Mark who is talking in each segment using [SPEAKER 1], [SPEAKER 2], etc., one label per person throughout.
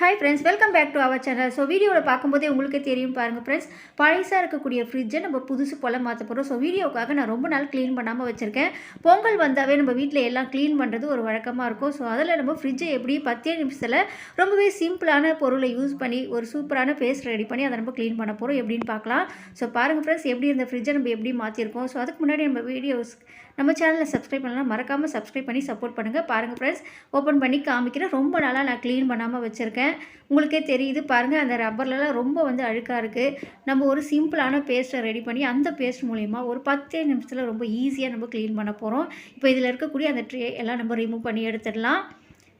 [SPEAKER 1] Hi friends welcome back to our channel so வீடியோவில் பார்க்கும்போதே உங்களுக்கே தெரியும் பாருங்கள் ஃப்ரெண்ட்ஸ் பழசாக இருக்கக்கூடிய ஃப்ரிட்ஜை நம்ம புதுசு போல் மாற்ற போகிறோம் ஸோ வீடியோக்காக நான் ரொம்ப நாள் க்ளீன் பண்ணாமல் வச்சுருக்கேன். பொங்கல் வந்தாவே நம்ம வீட்டில் எல்லாம் க்ளீன் பண்ணுறது ஒரு வழக்கமாக இருக்கும். ஸோ அதில் நம்ம ஃப்ரிட்ஜை எப்படி பத்தே நிமிஷத்தில் ரொம்பவே சிம்பிளான பொருளை யூஸ் பண்ணி ஒரு சூப்பரான பேஸ்ட் ரெடி பண்ணி அதை நம்ம க்ளீன் பண்ண போகிறோம் எப்படின்னு பார்க்கலாம். ஸோ பாருங்கள் ஃப்ரெண்ட்ஸ் எப்படி இருந்த ஃப்ரிட்ஜை நம்ம எப்படி மாற்றிருக்கோம் ஸோ அதுக்கு முன்னாடி நம்ம வீடியோஸ் நம்ம சேனலில் சப்ஸ்கிரைப் பண்ணலாம் மறக்காமல் சப்ஸ்கிரைப் பண்ணி சப்போர்ட் பண்ணுங்கள் பாருங்கள் ஃப்ரெண்ட்ஸ் ஓப்பன் பண்ணி காமிக்கிறேன். ரொம்ப நாளாக நான் க்ளீன் பண்ணாமல் வச்சுருக்கேன். உங்களுக்கே தெரியுது பாருங்கள் அந்த ரப்பர்லலாம் ரொம்ப வந்து அழுக்காக இருக்குது நம்ம ஒரு சிம்பிளான பேஸ்ட்டை ரெடி பண்ணி அந்த பேஸ்ட் மூலிமா ஒரு பத்தே நிமிஷத்தில் ரொம்ப ஈஸியாக நம்ம க்ளீன் பண்ண போகிறோம் இப்போ இதில் இருக்கக்கூடிய அந்த ட்ரே எல்லாம் நம்ம ரிமூவ் பண்ணி எடுத்துடலாம்.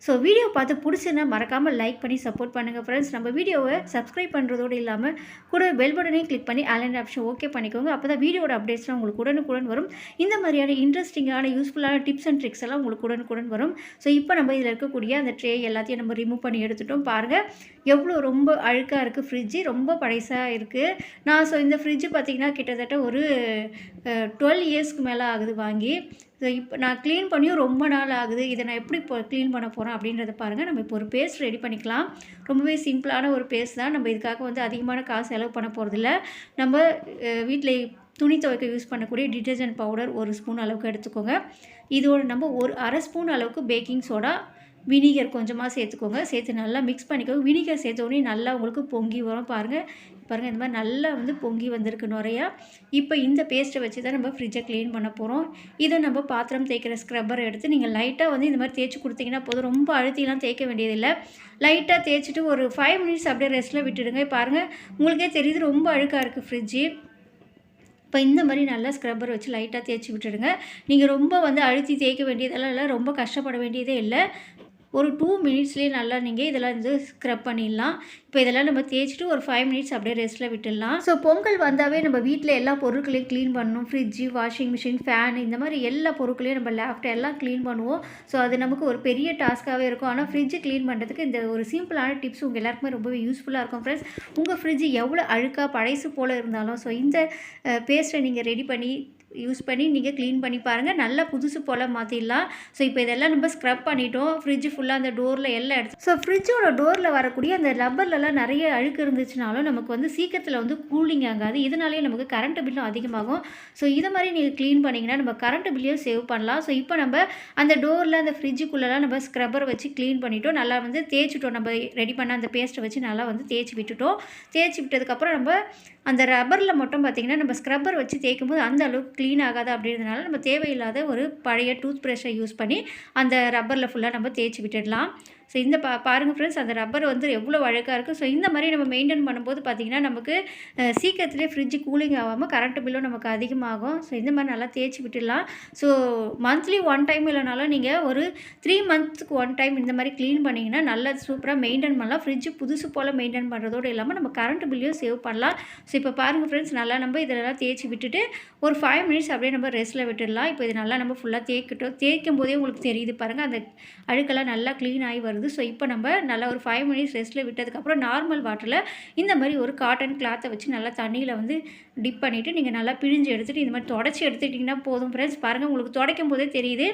[SPEAKER 1] ஸோ வீடியோ பார்த்து பிடிச்சுன்னா மறக்காமல் லைக் பண்ணி சப்போர்ட் பண்ணுங்கள் ஃப்ரெண்ட்ஸ் நம்ம வீடியோவை சப்ஸ்கிரைப் பண்ணுறதோடு இல்லாமல் கூட பெல் பட்டனையும் கிளிக் பண்ணி ஆன்லைன் ஆப்ஷன் ஓகே பண்ணிக்கோங்க. அப்போ தான் வீடியோட அப்டேட்ஸ்லாம் உங்களுக்கு உடனுக்குடன் வரும். இந்த மாதிரியான இன்ட்ரெஸ்டிங்கான யூஸ்ஃபுல்லான டிப்ஸ் அண்ட் ட்ரிக்ஸ் எல்லாம் உங்களுக்கு உடனுக்குடன் வரும். ஸோ இப்போ நம்ம இதில் இருக்கக்கூடிய அந்த ட்ரே எல்லாத்தையும் நம்ம ரிமூவ் பண்ணி எடுத்துட்டோம். பாருங்கள் எவ்வளோ ரொம்ப அழுக்காக இருக்குது ஃப்ரிட்ஜு ரொம்ப பழைசாக இருக்குது நான் ஸோ இந்த ஃப்ரிட்ஜு பார்த்திங்கன்னா கிட்டத்தட்ட ஒரு டுவெல் இயர்ஸ்க்கு மேலே ஆகுது வாங்கி. ஸோ இப்போ நான் க்ளீன் பண்ணியும் ரொம்ப நாள் ஆகுது. இதை நான் எப்படி இப்போ க்ளீன் பண்ண போகிறேன் அப்படின்றத பாருங்கள் நம்ம இப்போ ஒரு பேஸ்ட் ரெடி பண்ணிக்கலாம். ரொம்பவே சிம்பிளான ஒரு பேஸ்ட் தான். நம்ம இதுக்காக வந்து அதிகமான காசு செலவு பண்ண போகிறதில்ல நம்ம வீட்டில் துணி துவைக்க யூஸ் பண்ணக்கூடிய டிட்டர்ஜென்ட் பவுடர் ஒரு ஸ்பூன் அளவுக்கு எடுத்துக்கோங்க. இதோட நம்ம ஒரு அரை ஸ்பூன் அளவுக்கு பேக்கிங் சோடா வினிகர் கொஞ்சமாக சேர்த்துக்கோங்க. சேர்த்து நல்லா மிக்ஸ் பண்ணிக்கோங்க. வினிகர் சேர்த்தோடனே நல்லா உங்களுக்கு பொங்கி வரும் பாருங்கள் பாருங்கள் இந்த மாதிரி நல்லா வந்து பொங்கி வந்திருக்கு நிறையா இப்போ இந்த பேஸ்ட்டை வச்சு தான் நம்ம ஃப்ரிட்ஜை க்ளீன் பண்ண போகிறோம் இதை நம்ம பாத்திரம் தேய்க்கிற ஸ்க்ரப்பரை எடுத்து நீங்கள் லைட்டாக வந்து இந்த மாதிரி தேய்ச்சி கொடுத்தீங்கன்னா போதும். ரொம்ப அழுத்திலாம் தேய்க்க வேண்டியதில்லை. லைட்டாக தேய்ச்சிட்டு ஒரு ஃபைவ் மினிட்ஸ் அப்படியே ரெஸ்ட்டில் விட்டுடுங்க. பாருங்கள் உங்களுக்கே தெரியுது ரொம்ப அழுக்காக இருக்குது ஃப்ரிட்ஜு இப்போ இந்த மாதிரி நல்லா ஸ்க்ரப்பர் வச்சு லைட்டாக தேய்ச்சி விட்டுடுங்க. நீங்கள் ரொம்ப வந்து அழுத்தி தேய்க்க வேண்டியதெல்லாம் இல்லை. ரொம்ப கஷ்டப்பட வேண்டியதே இல்லை. ஒரு டூ மினிட்ஸ்லேயே நல்லா நீங்கள் இதெல்லாம் வந்து ஸ்க்ரப் பண்ணிடலாம். இப்போ இதெல்லாம் நம்ம தேய்ச்சிட்டு ஒரு ஃபைவ் மினிட்ஸ் அப்படியே ரெஸ்ட்டில் விட்டுடலாம். ஸோ பொங்கல் வந்தாவே நம்ம வீட்டில் எல்லா பொருட்களையும் க்ளீன் பண்ணணும். ஃப்ரிட்ஜு வாஷிங் மிஷின் ஃபேன் இந்த மாதிரி எல்லா பொருட்களையும் நம்ம லேப்டாப் எல்லாம் க்ளீன் பண்ணுவோம். ஸோ அது நமக்கு ஒரு பெரிய டாஸ்க்காகவே இருக்கும். ஆனால் ஃப்ரிட்ஜு க்ளீன் பண்ணுறதுக்கு இந்த ஒரு சிம்பிளான டிப்ஸ் உங்கள் எல்லாருக்குமே ரொம்பவே யூஸ்ஃபுல்லாக இருக்கும் ஃப்ரெண்ட்ஸ் உங்கள் ஃப்ரிட்ஜு எவ்வளோ அழுக்காக பழைசு போல் இருந்தாலும் ஸோ இந்த பேஸ்ட்டை நீங்கள் ரெடி பண்ணி யூஸ் பண்ணி நீங்கள் க்ளீன் பண்ணி பாருங்கள் நல்லா புதுசு போல் மாற்றிடலாம் ஸோ இப்போ இதெல்லாம் நம்ம ஸ்க்ரப் பண்ணிட்டோம். ஃப்ரிட்ஜ் ஃபுல்லாக அந்த டோரில் எல்லாம் எடுத்து ஸோ ஃப்ரிட்ஜோட டோரில் வரக்கூடிய அந்த ரப்பர்லலாம் நிறைய அழுக்கு இருந்துச்சுனாலும் நமக்கு வந்து சீக்கிரத்தில் வந்து கூலிங் ஆகாது. இதனாலேயே நமக்கு கரண்ட் பில்லும் அதிகமாகும். ஸோ இதை மாதிரி நீங்கள் க்ளீன் பண்ணிங்கன்னா நம்ம கரண்ட் பில்லையும் சேவ் பண்ணலாம். ஸோ இப்போ நம்ம அந்த டோரில் அந்த ஃப்ரிட்ஜுக்குள்ளெல்லாம் நம்ம ஸ்க்ரப்பர் வச்சு க்ளீன் பண்ணிட்டோம். நல்லா வந்து தேய்ச்சிட்டோம். நம்ம ரெடி பண்ண அந்த பேஸ்ட்டை வச்சு நல்லா வந்து தேய்ச்சி விட்டுட்டோம். தேய்ச்சி விட்டதுக்கப்புறம் நம்ம அந்த ரப்பரில் மட்டும் பார்த்திங்கன்னா நம்ம ஸ்க்ரப்பர் வச்சு தேய்க்கும் போது அந்த அளவுக்கு க்ளீன் ஆகாது அப்படின்றதுனால நம்ம தேவையில்லாத ஒரு பழைய டூத் ப்ரஷ்ஷை யூஸ் பண்ணி அந்த ரப்பரில் ஃபுல்லாக நம்ம தேய்ச்சி விட்டுடலாம். ஸோ இந்த பா பாருங்கள் ஃப்ரெண்ட்ஸ் அந்த ரப்பர் வந்து எவ்வளோ அழகாக இருக்குது ஸோ இந்த மாதிரி நம்ம மெயின்டைன் பண்ணும்போது பார்த்திங்கன்னா நமக்கு சீக்கிரத்துலேயே ஃப்ரிட்ஜு கூலிங் ஆகாமல் கரண்ட் பில்லும் நமக்கு அதிகமாகும். ஸோ இந்த மாதிரி நல்லா தேய்ச்சி விட்டுடலாம். ஸோ மந்த்லி ஒன் டைம் இல்லைனாலும் நீங்கள் ஒரு த்ரீ மந்த்ஸ்க்கு ஒன் டைம் இந்த மாதிரி க்ளீன் பண்ணிங்கன்னா நல்லா சூப்பராக மெயின்டைன் பண்ணலாம். ஃப்ரிட்ஜு புதுசு போல் மெயின்டைன் பண்ணுறதோடு இல்லாமல் நம்ம கரண்ட் பில்லையும் சேவ் பண்ணலாம். ஸோ இப்போ பாருங்கள் ஃப்ரெண்ட்ஸ் நல்லா நம்ம இதெல்லாம் தேய்ச்சி விட்டுட்டு ஒரு ஃபைவ் மினிட்ஸ் அப்படியே நம்ம ரெஸ்ட்டில் விட்டுடலாம். இப்போ இது நல்லா நம்ம ஃபுல்லாக தேய்க்கிட்டோம். தேய்க்கும் போதே உங்களுக்கு தெரியுது பாருங்கள் அந்த அழுக்கெல்லாம் நல்லா க்ளீன் ஆகி வருது. ஸோ இப்போ நம்ம நல்லா ஒரு ஃபைவ் மினிட்ஸ் ரெஸ்ட்டில் விட்டதுக்கப்புறம் நார்மல் வாட்டரில் இந்த மாதிரி ஒரு காட்டன் கிளாத்தை வச்சு நல்லா தண்ணியில் வந்து டிப் பண்ணிவிட்டு நீங்கள் நல்லா பிழிஞ்சு எடுத்துகிட்டு இந்த மாதிரி தொடச்சி எடுத்துக்கிட்டிங்கன்னா போதும் ஃப்ரெண்ட்ஸ் பாருங்கள் உங்களுக்கு துடைக்கும் போதே தெரியுது.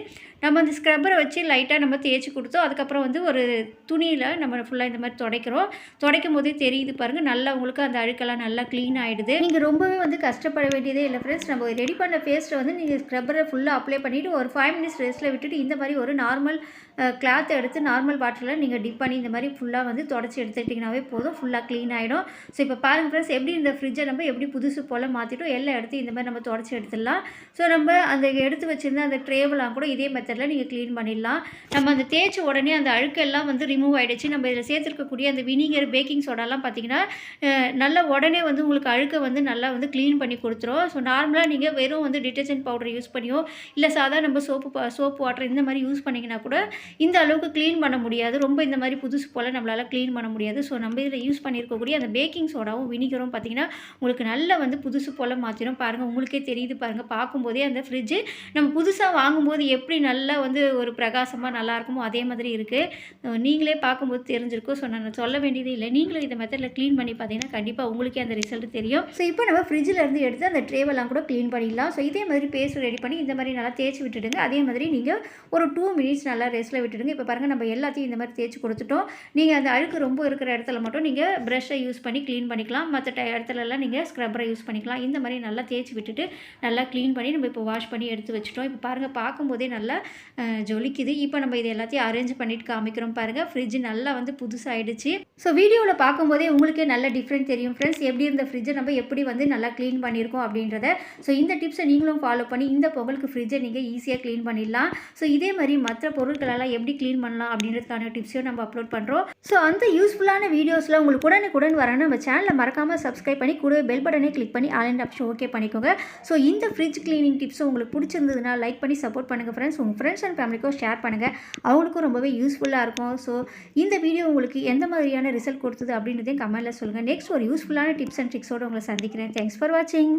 [SPEAKER 1] நம்ம அந்த ஸ்க்ரப்பரை வச்சு லைட்டாக நம்ம தேய்ச்சி கொடுத்தோம். அதுக்கப்புறம் வந்து ஒரு துணியில் நம்ம ஃபுல்லாக இந்த மாதிரி துடைக்கிறோம். துடைக்கும் போதே தெரியுது பாருங்கள் நல்லா உங்களுக்கு அந்த அழுக்கெல்லாம் நல்லா க்ளீன் ஆகிடுது நீங்கள் ரொம்பவே வந்து கஷ்டப்பட வேண்டியதே இல்லை ஃப்ரெண்ட்ஸ் நம்ம ரெடி பண்ண பேஸ்ட்டை வந்து நீங்கள் ஸ்க்ரப்பரை ஃபுல்லாக அப்ளை பண்ணிவிட்டு ஒரு ஃபைவ் மினிட்ஸ் ரெஸ்ட்டில் விட்டுட்டு இந்த மாதிரி ஒரு நார்மல் கிளாத் எடுத்து நார்மல் வாட்டரில் நீங்கள் டிப் பண்ணி இந்த மாதிரி ஃபுல்லாக வந்து தொடச்சி எடுத்துக்கிட்டிங்கனாவே போதும். ஃபுல்லாக க்ளீன் ஆகிடும் ஸோ இப்போ பாருங்கள் ஃப்ரெண்ட்ஸ் எப்படி இந்த ஃப்ரிட்ஜை நம்ம எப்படி புதுசு போல் மாற்றிட்டோம் எல்லாம் எடுத்து இந்த மாதிரி நம்ம தொடச்சி எடுத்துடலாம். ஸோ நம்ம அந்த எடுத்து வச்சுருந்த அந்த ட்ரேவெலாம் கூட இதே மெத்தடில் நீங்கள் க்ளீன் பண்ணிடலாம். நம்ம அந்த தேய்ச்ச உடனே அந்த அழுக்கெல்லாம் வந்து ரிமூவ் ஆகிடுச்சு நம்ம இதில் சேர்த்துருக்கக்கூடிய அந்த வினிகர் பேக்கிங் சோடாலாம் பார்த்தீங்கன்னா நல்லா உடனே வந்து உங்களுக்கு அழுக்கை வந்து நல்லா வந்து க்ளீன் பண்ணி கொடுத்துரும். ஸோ நார்மலாக நீங்கள் வெறும் வந்து டிட்டர்ஜென்ட் பவுடர் யூஸ் பண்ணியோ இல்லை சாதா நம்ம சோப்பு சோப்பு வாட்டர் இந்த மாதிரி யூஸ் பண்ணிங்கன்னா கூட இந்த அளவுக்கு க்ளீன் பண்ண முடியாது. ரொம்ப இந்த மாதிரி புதுசு போல் நம்மளால் க்ளீன் பண்ண முடியாது. ஸோ நம்ம இதில் யூஸ் பண்ணியிருக்கக்கூடிய அந்த பேக்கிங் சோடாவும் வினிகரும் பார்த்திங்கன்னா உங்களுக்கு நல்லா வந்து புதுசு போல் மாற்றிடும் பாருங்கள் உங்களுக்கே தெரியுது பாருங்கள் பார்க்கும்போதே அந்த ஃப்ரிட்ஜு நம்ம புதுசாக வாங்கும்போது எப்படி நல்லா வந்து ஒரு பிரகாசமாக நல்லா இருக்குமோ அதே மாதிரி இருக்குது நீங்களே பார்க்கும்போது தெரிஞ்சிருக்கும். ஸோ நான் சொல்ல வேண்டியது இல்லை. நீங்களும் இந்த மெத்தடில் க்ளீன் பண்ணி பார்த்தீங்கன்னா கண்டிப்பாக உங்களுக்கே அந்த ரிசல்ட் தெரியும். ஸோ இப்போ நம்ம ஃப்ரிட்ஜில் இருந்து எடுத்து அந்த ட்ரேவெல்லாம் கூட க்ளீன் பண்ணிடலாம். ஸோ இதே மாதிரி பேஸ்ட் ரெடி பண்ணி இந்த மாதிரி நல்லா தேய்ச்சி விட்டுடுங்க. அதே மாதிரி நீங்கள் ஒரு டூ மினிட்ஸ் நல்லா ரெஸ்ட்டில் விட்டுடுங்க. இப்போ பாருங்கள் நம்ம எல்லாத்தையும் இந்த மாதிரி தேய்ச்சி கொடுத்துட்டோம். நீங்கள் அந்த அழுக்கு ரொம்ப இருக்கிற இடத்துல மட்டும் நீங்கள் ப்ரஷ்ஷை யூஸ் பண்ணி க்ளீன் பண்ணிக்கலாம். மற்ற இடத்துலலாம் நீங்கள் ஸ்க்ரப்பரை யூஸ் பண்ணிக்கலாம். இந்த மாதிரி நல்லா தேய்ச்சி விட்டுட்டு நல்லா க்ளீன் பண்ணி நம்ம இப்போ வாஷ் பண்ணி எடுத்து வச்சுட்டோம். இப்போ பாருங்கள் பார்க்கும்போதே நல்லா ஜொலிக்குது. இப்போ நம்ம இது எல்லாத்தையும் அரேஞ்ச் பண்ணிட்டு காமிக்கிறோம் பாருங்கள் ஃப்ரிட்ஜ் நல்லா வந்து புதுசாகிடுச்சு ஸோ வீடியோவில் பார்க்கும்போதே உங்களுக்கே நல்ல டிஃப்ரெண்ட் தெரியும். ஃப்ரெண்ட்ஸ் எப்படி இருந்த ஃப்ரிட்ஜை நம்ம எப்படி வந்து நல்லா க்ளீன் பண்ணியிருக்கோம் அப்படின்றத. ஸோ இந்த டிப்ஸை நீங்களும் ஃபாலோ பண்ணி இந்த பொங்கலுக்கு ஃப்ரிட்ஜை நீங்கள் ஈஸியாக க்ளீன் பண்ணிடலாம். ஸோ இதே மாதிரி மற்ற பொருட்களெல்லாம் எப்படி க்ளீன் பண்ணலாம் அப்படின்றதுக்கான டிப்ஸையும் நம்ம அப்லோட் பண்ணுறோம் ஸோ அந்த யூஸ்ஃபுல்லான வீடியோஸில் உங்களுக்கு உடனுக்குடன் வரணும். நம்ம சேனலை மறக்காமல் சப்ஸ்கிரைப் பண்ணி கூடவே பெல் பட்டனே கிளிக் பண்ணி ஆல் அண்ட் ஆப்ஷன் ஓகே பண்ணிக்கோங்க. ஸோ இந்த ஃப்ரிட்ஜ் க்ளீனிங் டிப்ஸ் உங்களுக்கு பிடிச்சிருந்ததுன்னா லைக் பண்ணி சப்போர்ட் பண்ணுங்கள் ஃப்ரெண்ட்ஸ் உங்கள் ஃப்ரெண்ட்ஸ் அண்ட் ஃபேமிலிக்கும் ஷேர் பண்ணுங்கள் அவங்களுக்கும் ரொம்பவே யூஸ்ஃபுல்லாக இருக்கும். ஸோ இந்த வீடியோ உங்களுக்கு எந்த மாதிரியான ரிசல்ட் கொடுத்தது அப்படின்றதையும் கமெண்ட்டில் சொல்லுங்கள் நெக்ஸ்ட் ஒரு யூஸ்ஃபுல்லான டிப்ஸ் அண்ட் ட்ரிக்ஸோடு உங்களை சந்திக்கிறேன். தேங்க்ஸ் ஃபார் வாட்சிங்